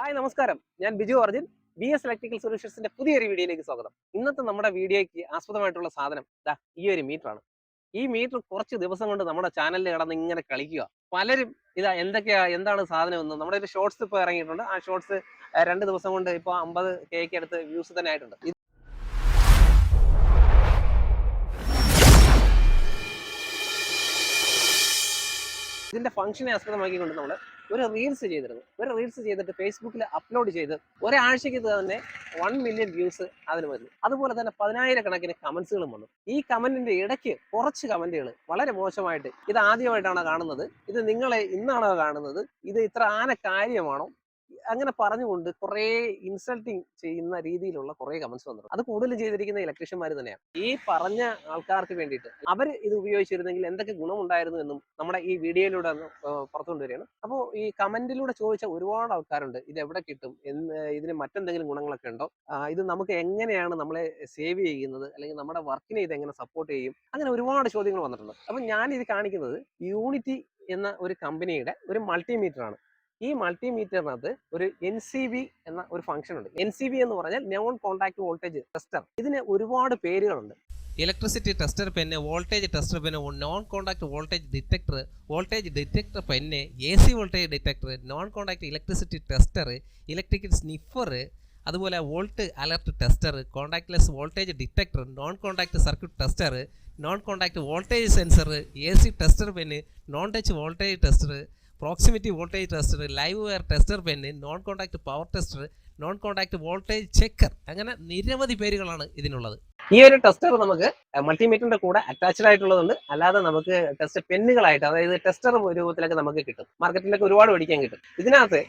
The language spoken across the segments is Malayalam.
ഹായ് നമസ്കാരം. ഞാൻ Biju Arjun B S electrical സൊല്യൂഷൻസിന്റെ പുതിയൊരു വീഡിയോയിലേക്ക് സ്വാഗതം. ഇന്നത്തെ നമ്മുടെ വീഡിയോയ്ക്ക് ആസ്പദമായിട്ടുള്ള സാധനം ഈ ഒരു മീറ്റർ ആണ്. ഈ മീറ്റർ കുറച്ച് ദിവസം കൊണ്ട് നമ്മുടെ ചാനലിൽ കിടന്ന് ഇങ്ങനെ കളിക്കുക. പലരും ഇതാ എന്തൊക്കെയാ എന്താണ് സാധനം എന്ന് നമ്മുടെ ഒരു ഷോർട്സ് ഇപ്പോൾ ഇറങ്ങിയിട്ടുണ്ട്. ആ ഷോർട്സ് രണ്ട് ദിവസം കൊണ്ട് ഇപ്പോൾ അമ്പത് കേക്ക് അടുത്ത് വ്യൂസ് തന്നെ ആയിട്ടുണ്ട്. ഇത് ഇതിന്റെ ഫംഗ്ഷനെ ആസ്പദമാക്കിക്കൊണ്ട് നമ്മൾ ഒരു റീൽസ് ചെയ്തിരുന്നു. ഒരു റീൽസ് ചെയ്തിട്ട് ഫേസ്ബുക്കിൽ അപ്ലോഡ് ചെയ്ത് ഒരാഴ്ചയ്ക്ക് തന്നെ വൺ മില്യൺ വ്യൂസ് അതിന് വന്നു. അതുപോലെ തന്നെ പതിനായിരക്കണക്കിന് കമന്റ്സുകളും വന്നു. ഈ കമന്റിന്റെ ഇടയ്ക്ക് കുറച്ച് കമന്റുകൾ വളരെ മോശമായിട്ട് ഇത് ആദ്യമായിട്ടാണോ കാണുന്നത്. ഇത് നിങ്ങളെ ഇന്നാണോ കാണുന്നത്? ഇത് ഇത്ര ആന കാര്യമാണോ? അങ്ങനെ പറഞ്ഞുകൊണ്ട് കുറെ ഇൻസൾട്ടിങ് ചെയ്യുന്ന രീതിയിലുള്ള കുറെ കമന്റ്സ് വന്നിട്ടുണ്ട്. അത് കൂടുതലും ചെയ്തിരിക്കുന്ന ഇലക്ട്രീഷ്യന്മാർ തന്നെയാണ്. ഈ പറഞ്ഞ ആൾക്കാർക്ക് വേണ്ടിയിട്ട് അവർ ഇത് ഉപയോഗിച്ചിരുന്നെങ്കിൽ എന്തൊക്കെ ഗുണമുണ്ടായിരുന്നു എന്നും നമ്മുടെ ഈ വീഡിയോയിലൂടെ ഒന്ന് പുറത്തു കൊണ്ടുവരികയാണ് അപ്പോൾ ഈ കമന്റിലൂടെ ചോദിച്ച ഒരുപാട് ആൾക്കാരുണ്ട്. ഇത് എവിടെ കിട്ടും? എന്ന് ഇതിന് മറ്റെന്തെങ്കിലും ഗുണങ്ങളൊക്കെ ഉണ്ടോ? ഇത് നമുക്ക് എങ്ങനെയാണ് നമ്മളെ സേവ് ചെയ്യുന്നത്? അല്ലെങ്കിൽ നമ്മുടെ വർക്കിനെ ഇത് എങ്ങനെ സപ്പോർട്ട് ചെയ്യും? അങ്ങനെ ഒരുപാട് ചോദ്യങ്ങൾ വന്നിട്ടുണ്ട്. അപ്പം ഞാൻ ഇത് കാണിക്കുന്നത് യൂണിറ്റി എന്ന ഒരു കമ്പനിയുടെ ഒരു മൾട്ടിമീറ്റർ ആണ് ഈ മൾട്ടിമീറ്ററിനകത്ത് ഒരു എൻ സി ബി എന്ന ഒരു ഫംഗ്ഷൻ ഉണ്ട്. എൻ സി ബി എന്ന് പറഞ്ഞാൽ നോൺ കോൺടാക്ട് വോൾട്ടേജ് ടെസ്റ്റർ ഇതിന് ഒരുപാട് പേരുകളുണ്ട്. Electricity tester pen voltage tester pen non contact voltage detector voltage detector pen A C voltage detector non contact electricity tester electrical sniffer അതുപോലെ volt alert tester contactless voltage detector non contact circuit tester non contact voltage sensor A C tester pen non touch voltage tester proximity voltage tester live wire tester pen non contact power tester non contact voltage checker അങ്ങനെ നിരവധി പേരുകളാണ് ഇതിനുള്ളത്. ഈ ഒരു ടെസ്റ്റർ നമുക്ക് മൾട്ടിമീറ്ററിന്റെ കൂടെ അറ്റാച്ച്ഡ് ആയിട്ടുള്ളതുണ്ട്. അല്ലാതെ നമുക്ക് ടെസ്റ്റ് പെന്നുകളായിട്ട് അതായത് ടെസ്റ്റർ രൂപത്തിലൊക്കെ നമുക്ക് കിട്ടും. മാർക്കറ്റിലൊക്കെ ഒരുപാട് മേടിക്കാൻ കിട്ടും. ഇതിനകത്ത്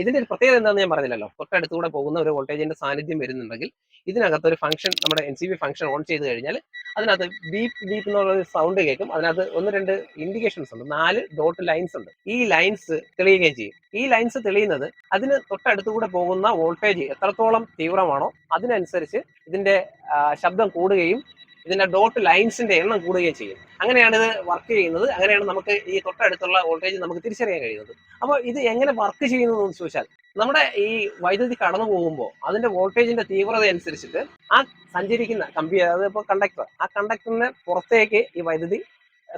ഇതിന്റെ ഒരു പ്രത്യേകത എന്താണെന്ന് ഞാൻ പറഞ്ഞില്ലല്ലോ. തൊട്ടടുത്തുകൂടെ പോകുന്ന ഒരു വോൾട്ടേജിന്റെ സാന്നിധ്യം വരുന്നുണ്ടെങ്കിൽ ഇതിനകത്ത് ഒരു ഫംഗ്ഷൻ നമ്മുടെ N C B function on ചെയ്ത് കഴിഞ്ഞാൽ അതിനകത്ത് ബീപ്പ് ബീപ്പ് ഒരു സൗണ്ട് കേൾക്കും. അതിനകത്ത് ഒന്ന് രണ്ട് ഇൻഡിക്കേഷൻസ് ഉണ്ട്. നാല് ഡോട്ട് ലൈൻസ് ഉണ്ട്. ഈ ലൈൻസ് തെളിയുകയും ചെയ്യും. ഈ ലൈൻസ് തെളിയുന്നത് അതിന് തൊട്ടടുത്തുകൂടെ പോകുന്ന വോൾട്ടേജ് എത്രത്തോളം തീവ്രമാണോ അതിനനുസരിച്ച് ഇതിന്റെ ശബ്ദം കൂടുകയും ഇതിന്റെ ഡോട്ട് ലൈൻസിന്റെ എണ്ണം കൂടുകയും ചെയ്യും. അങ്ങനെയാണ് ഇത് വർക്ക് ചെയ്യുന്നത്. അങ്ങനെയാണ് നമുക്ക് ഈ തൊട്ടടുത്തുള്ള വോൾട്ടേജ് നമുക്ക് തിരിച്ചറിയാൻ കഴിയുന്നത്. അപ്പോൾ ഇത് എങ്ങനെ വർക്ക് ചെയ്യുന്നത് എന്ന് ചോദിച്ചാൽ നമ്മുടെ ഈ വൈദ്യുതി കടന്നു പോകുമ്പോൾ അതിന്റെ വോൾട്ടേജിന്റെ തീവ്രത അനുസരിച്ചിട്ട് ആ സഞ്ചരിക്കുന്ന കമ്പി അതായത് ഇപ്പോൾ കണ്ടക്ടർ ആ കണ്ടക്ടറിന് പുറത്തേക്ക് ഈ വൈദ്യുതി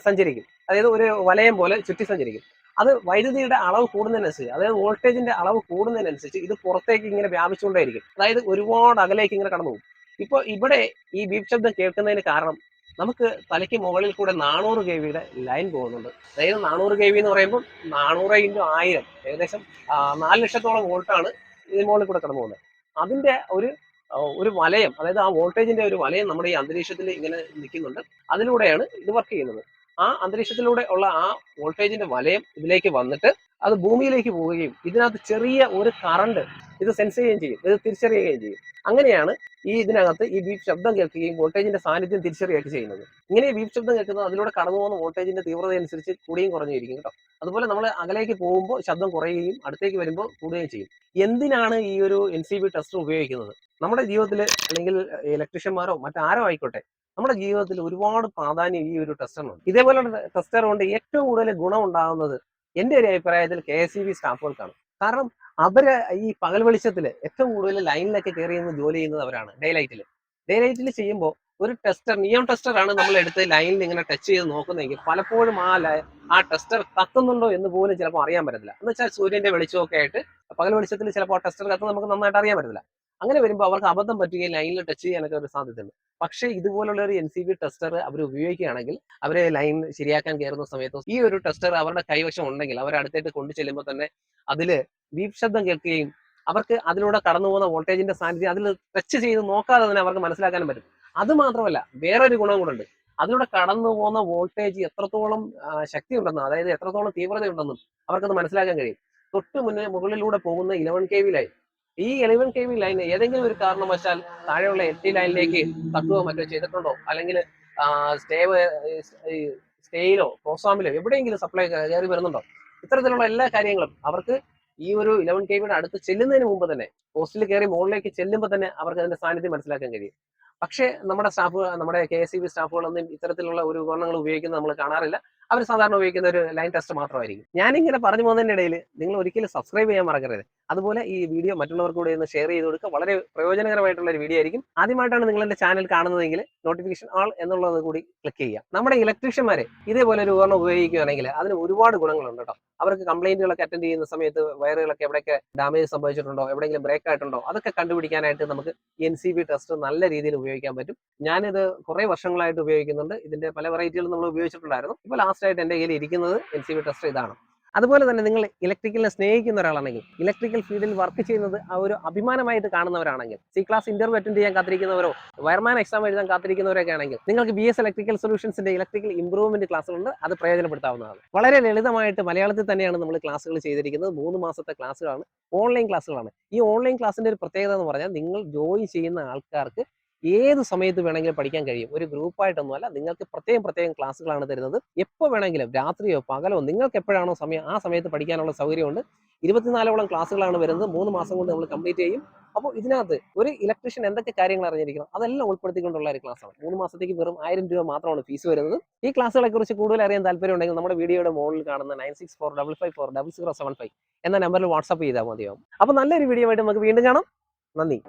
സഞ്ചരിക്കും. അതായത് ഒരു വലയം പോലെ ചുറ്റി സഞ്ചരിക്കും. അത് വൈദ്യുതിയുടെ അളവ് കൂടുന്നതിനനുസരിച്ച് അതായത് വോൾട്ടേജിന്റെ അളവ് കൂടുന്നതിനനുസരിച്ച് ഇത് പുറത്തേക്ക് ഇങ്ങനെ വ്യാപിച്ചുകൊണ്ടേയിരിക്കും. അതായത് ഒരുപാട് അകലേക്ക് ഇങ്ങനെ കടന്നു പോകും. ഇപ്പോൾ ഇവിടെ ഈ ബീപ് ശബ്ദം കേൾക്കുന്നതിന് കാരണം നമുക്ക് തലയ്ക്ക് മുകളിൽ കൂടെ നാനൂറ് കെ വിയുടെ ലൈൻ പോകുന്നുണ്ട്. അതായത് നാനൂറ് കെ വി എന്ന് പറയുമ്പോൾ നാനൂറ് ഇന്റു ആയിരം ഏകദേശം നാല് ലക്ഷത്തോളം വോൾട്ടാണ് ഇതിന് മുകളിൽ കൂടെ കടന്നു പോകുന്നത്. അതിന്റെ ഒരു ഒരു വലയം അതായത് ആ വോൾട്ടേജിന്റെ ഒരു വലയം നമ്മുടെ ഈ അന്തരീക്ഷത്തിൽ ഇങ്ങനെ നിൽക്കുന്നുണ്ട്. അതിലൂടെയാണ് ഇത് വർക്ക് ചെയ്യുന്നത്. ആ അന്തരീക്ഷത്തിലൂടെ ഉള്ള ആ വോൾട്ടേജിന്റെ വലയം ഇതിലേക്ക് വന്നിട്ട് അത് ഭൂമിയിലേക്ക് പോവുകയും ഇതിനകത്ത് ചെറിയ ഒരു കറണ്ട് ഇത് സെൻസ് ചെയ്യുകയും ചെയ്യും. ഇത് തിരിച്ചറിയുകയും ചെയ്യും. അങ്ങനെയാണ് ഈ ഇതിനകത്ത് ഈ ബീപ് ശബ്ദം കേൾക്കുകയും വോൾട്ടേജിന്റെ സാന്നിധ്യം തിരിച്ചറിയുകയൊക്കെ ചെയ്യുന്നത്. ഇങ്ങനെ ബീപ് ശബ്ദം കേൾക്കുന്നത് അതിലൂടെ കടന്നു പോകുന്ന വോൾട്ടേജിന്റെ തീവ്രത അനുസരിച്ച് കൂടിയും കുറഞ്ഞിരിക്കും കേട്ടോ. അതുപോലെ നമ്മൾ അകലേക്ക് പോകുമ്പോൾ ശബ്ദം കുറയുകയും അടുത്തേക്ക് വരുമ്പോൾ കൂടുകയും ചെയ്യും. എന്തിനാണ് ഈ ഒരു എൻ സി ബി ടെസ്റ്റർ ഉപയോഗിക്കുന്നത്? നമ്മുടെ ജീവിതത്തിൽ അല്ലെങ്കിൽ ഇലക്ട്രീഷ്യന്മാരോ മറ്റാരോ ആയിക്കോട്ടെ നമ്മുടെ ജീവിതത്തിൽ ഒരുപാട് പ്രാധാന്യം ഈ ഒരു ടെസ്റ്ററിനുണ്ട് ഇതേപോലെ ടെസ്റ്റർ കൊണ്ട് ഏറ്റവും കൂടുതൽ ഗുണം ഉണ്ടാകുന്നത് എന്റെ ഒരു അഭിപ്രായത്തിൽ കെ എസ് ഇ ബി സ്റ്റാഫുകൾക്കാണ് കാരണം അവർ ഈ പകൽ വെളിച്ചത്തിൽ ഏറ്റവും കൂടുതൽ ലൈനിലൊക്കെ കയറി നിന്ന് ജോലി ചെയ്യുന്നത് അവരാണ് ഡേ ലൈറ്റിൽ ഡേ ലൈറ്റിൽ ചെയ്യുമ്പോൾ ഒരു ടെസ്റ്റർ നിയം ടെസ്റ്റർ ആണ് നമ്മൾ എടുത്ത് ലൈനിൽ ഇങ്ങനെ ടച്ച് ചെയ്ത് നോക്കുന്നതെങ്കിൽ പലപ്പോഴും ആ ആ ടെസ്റ്റർ കത്തുന്നുണ്ടോ എന്ന് പോലും ചിലപ്പോൾ അറിയാൻ പറ്റത്തില്ല. എന്ന് വെച്ചാൽ സൂര്യന്റെ വെളിച്ചമൊക്കെ ആയിട്ട് പകൽ വെളിച്ചത്തിൽ ചിലപ്പോൾ ആ ടെസ്റ്റർ കത്ത് നമുക്ക് നന്നായിട്ട് അറിയാൻ പറ്റത്തില്ല. അങ്ങനെ വരുമ്പോൾ അവർക്ക് അബദ്ധം പറ്റുകയും ലൈനിൽ ടച്ച് ചെയ്യാനൊക്കെ ഒരു സാധ്യതയുണ്ട്. പക്ഷേ ഇതുപോലുള്ള ഒരു എൻ സി ബി ടെസ്റ്റർ അവർ ഉപയോഗിക്കുകയാണെങ്കിൽ അവരെ ലൈൻ ശരിയാക്കാൻ കയറുന്ന സമയത്ത് ഈ ഒരു ടെസ്റ്റർ അവരുടെ കൈവശം ഉണ്ടെങ്കിൽ അവർ അടുത്തേക്ക് കൊണ്ടു ചെല്ലുമ്പോൾ തന്നെ അതിൽ ബീപ് ശബ്ദം കേൾക്കുകയും അവർക്ക് അതിലൂടെ കടന്നു പോകുന്ന വോൾട്ടേജിന്റെ സാന്നിധ്യം അതിൽ ടച്ച് ചെയ്ത് നോക്കാതെ തന്നെ അവർക്ക് മനസ്സിലാക്കാനും പറ്റും. അത് മാത്രമല്ല വേറൊരു ഗുണം കൂടെ ഉണ്ട്. അതിലൂടെ കടന്നു പോകുന്ന വോൾട്ടേജ് എത്രത്തോളം ശക്തി ഉണ്ടെന്നും അതായത് എത്രത്തോളം തീവ്രത ഉണ്ടെന്നും അവർക്കത് മനസ്സിലാക്കാൻ കഴിയും. തൊട്ട് മുന്നേ മുകളിലൂടെ പോകുന്ന ഇലവൻ കെ വി ലൈൻ ഈ ഇലവൻ കെ വി ലൈൻ ഏതെങ്കിലും ഒരു കാരണവശാൽ താഴെയുള്ള എൽ ടി ലൈനിലേക്ക് തട്ടുകയോ മറ്റോ ചെയ്തിട്ടുണ്ടോ? അല്ലെങ്കിൽ സ്റ്റേ സ്റ്റേയിലോ പ്രോസാമിലോ എവിടെയെങ്കിലും സപ്ലൈ കയറി വരുന്നുണ്ടോ? ഇത്തരത്തിലുള്ള എല്ലാ കാര്യങ്ങളും അവർക്ക് ഈ ഒരു ഇലവൻ കെ വിയുടെ അടുത്ത് ചെല്ലുന്നതിന് മുമ്പ് തന്നെ പോസ്റ്റിൽ കയറി മുകളിലേക്ക് ചെല്ലുമ്പോൾ തന്നെ അവർക്ക് അതിന്റെ സാന്നിധ്യം മനസ്സിലാക്കാൻ കഴിയും. പക്ഷേ നമ്മുടെ സ്റ്റാഫ് നമ്മുടെ കെ എസ് സി ബി സ്റ്റാഫുകളൊന്നും ഇത്തരത്തിലുള്ള ഒരു ഉപകരണങ്ങൾ ഉപയോഗിക്കുന്നത് നമ്മൾ കാണാറില്ല. അവർ സാധാരണ ഉപയോഗിക്കുന്ന ഒരു ലൈൻ ടെസ്റ്റ് മാത്രമായിരിക്കും. ഞാനിങ്ങനെ പറഞ്ഞു പോകുന്നതിന്റെ ഇടയിൽ നിങ്ങൾ ഒരിക്കലും സബ്സ്ക്രൈബ് ചെയ്യാൻ മറക്കരുത്. അതുപോലെ ഈ വീഡിയോ മറ്റുള്ളവർക്ക് കൂടെ ഒന്ന് ഷെയർ ചെയ്ത് കൊടുക്കുക. വളരെ പ്രയോജനകരമായിട്ടുള്ള ഒരു വീഡിയോ ആയിരിക്കും. ആദ്യമായിട്ടാണ് നിങ്ങൾ എന്റെ ചാനൽ കാണുന്നതെങ്കിൽ നോട്ടിഫിക്കേഷൻ ആൾ എന്നുള്ളത് കൂടി ക്ലിക്ക് ചെയ്യുക. നമ്മുടെ ഇലക്ട്രീഷ്യന്മാരെ ഇതേപോലെ ഒരു ഉപകരണം ഉപയോഗിക്കുകയാണെങ്കിൽ അതിന് ഒരുപാട് ഗുണങ്ങളുണ്ട് കേട്ടോ അവർക്ക് കംപ്ലൈന്റുകളൊക്കെ അറ്റൻഡ് ചെയ്യുന്ന സമയത്ത് വയറുകളൊക്കെ എവിടെയൊക്കെ ഡാമേജ് സംഭവിച്ചിട്ടുണ്ടോ എവിടെയെങ്കിലും ബ്രേക്ക് ആയിട്ടുണ്ടോ അതൊക്കെ കണ്ടുപിടിക്കാനായിട്ട് നമുക്ക് എൻ സി ബി ടെസ്റ്റ് നല്ല രീതിയിൽ ഉപയോഗിക്കാൻ പറ്റും. ഞാനിത് കുറെ വർഷങ്ങളായിട്ട് ഉപയോഗിക്കുന്നുണ്ട്. ഇതിന്റെ പല വെറൈറ്റികളും നമ്മൾ ഉപയോഗിച്ചിട്ടുണ്ടായിരുന്നു. ഇപ്പോൾ ആയിട്ട് എന്റെ കയ്യിൽ ഇരിക്കുന്നത് എൻ സി ബി ട്രസ്റ്റ് ഇതാണ്. അതുപോലെ തന്നെ നിങ്ങൾ ഇലക്ട്രിക്കലിനെ സ്നേഹിക്കുന്ന ഒരാളാണെങ്കിൽ ഇലക്ട്രിക്കൽ ഫീൽഡിൽ വർക്ക് ചെയ്യുന്നത് ആ ഒരു അഭിമാനമായിട്ട് കാണുന്നവരാണെങ്കിൽ സി ക്ലാസ് ഇന്റർവ്യൂ അറ്റൻഡ് ചെയ്യാൻ കാത്തിരിക്കുന്നവരോ വയർമാൻ എക്സാം എഴുതാൻ കാത്തിരിക്കുന്നവരൊക്കെ ആണെങ്കിൽ നിങ്ങൾക്ക് ബി എസ് ഇലക്ട്രിക്കൽ സൊല്യൂഷൻസിന്റെ ഇലക്ട്രിക്കൽ ഇംപ്രൂവ്മെന്റ് ക്ലാസ്സുകളുണ്ട് അത് പ്രയോജനപ്പെടുത്താവുന്നതാണ്. വളരെ ലളിതമായിട്ട് മലയാളത്തിൽ തന്നെയാണ് നമ്മൾ ക്ലാസ്സുകൾ ചെയ്തിരിക്കുന്നത്. മൂന്ന് മാസത്തെ ക്ലാസ്സുകളാണ് ഓൺലൈൻ ക്ലാസ്സുകളാണ് ഈ ഓൺലൈൻ ക്ലാസ്സിന്റെ ഒരു പ്രത്യേകത എന്ന് പറഞ്ഞാൽ നിങ്ങൾ ജോയിൻ ചെയ്യുന്ന ആൾക്കാർക്ക് ഏത് സമയത്ത് വേണമെങ്കിലും പഠിക്കാൻ കഴിയും. ഒരു ഗ്രൂപ്പായിട്ടൊന്നുമല്ല നിങ്ങൾക്ക് പ്രത്യേകം പ്രത്യേകം ക്ലാസ്സുകളാണ് തരുന്നത്. എപ്പോൾ വേണമെങ്കിലും രാത്രിയോ പകലോ നിങ്ങൾക്ക് എപ്പോഴാണോ സമയം ആ സമയത്ത് പഠിക്കാനുള്ള സൗകര്യമുണ്ട്. ഇരുപത്തിനാലോളം ക്ലാസ്സുകളാണ് വരുന്നത്. മൂന്ന് മാസം കൊണ്ട് നമ്മൾ കംപ്ലീറ്റ് ചെയ്യും. അപ്പോൾ ഇതിനകത്ത് ഒരു ഇലക്ട്രീഷ്യൻ എന്തൊക്കെ കാര്യങ്ങൾ അറിഞ്ഞിരിക്കണം അതെല്ലാം ഉൾപ്പെടുത്തിക്കൊണ്ടുള്ള ഒരു ക്ലാസ്സാണ്. മൂന്ന് മാസത്തേക്ക് വെറും ആയിരം രൂപ മാത്രമാണ് ഫീസ് വരുന്നത്. ഈ ക്ലാസ്സുകളെ കുറിച്ച് കൂടുതൽ അറിയാൻ താല്പര്യം ഉണ്ടെങ്കിൽ നമ്മുടെ വീഡിയോയുടെ മുകളിൽ കാണുന്ന nine six four double five four double zero seven five എന്ന നമ്പറിൽ വാട്സ്ആപ്പ് ചെയ്താൽ മതിയാവും. അപ്പോൾ നല്ലൊരു വീഡിയോ ആയിട്ട് നമുക്ക് വീണ്ടും കാണാം. നന്ദി.